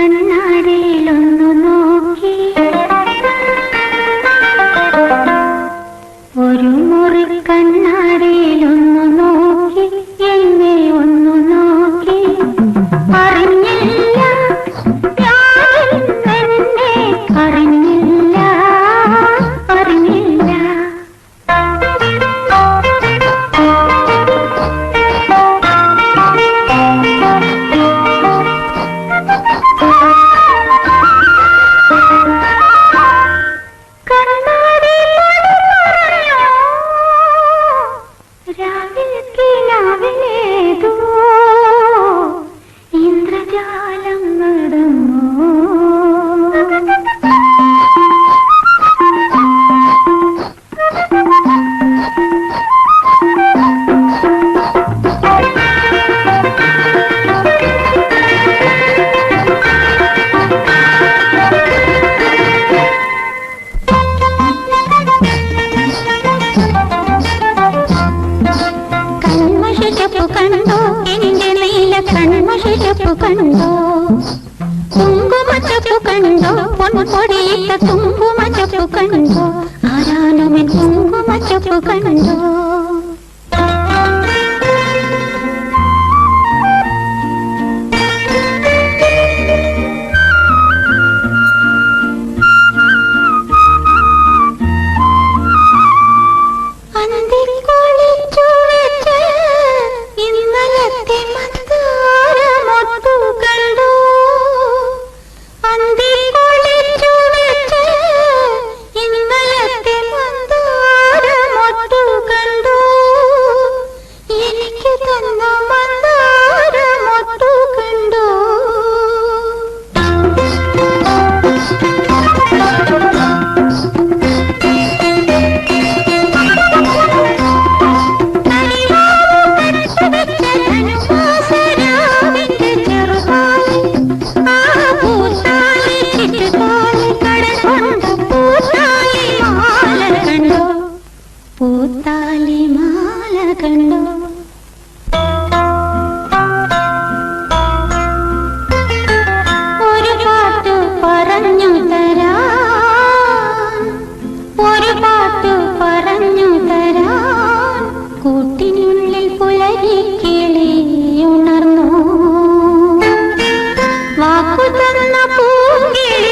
കണ്ണാടിയിലൊന്നു നോക്കി. ഒരു മുറി കണ്ണാടിയിലൊന്നു നോക്കി. എന്നെ ഒന്ന് നോക്കി. അറിഞ്ഞ చెప్పుకండో కుంకుమ చెప్పుకండో పొడిత కుంకుమ చెప్పుకండో ఆరానమే కుంకుమ చెప్పుకండో പറഞ്ഞു തരാ. ഒരു പാട്ട് പറഞ്ഞു തരാ. കൂട്ടിനുള്ളിൽ പുലരി കിളി ഉണർന്നു. വാക്കു തന്ന പൂങ്കിളി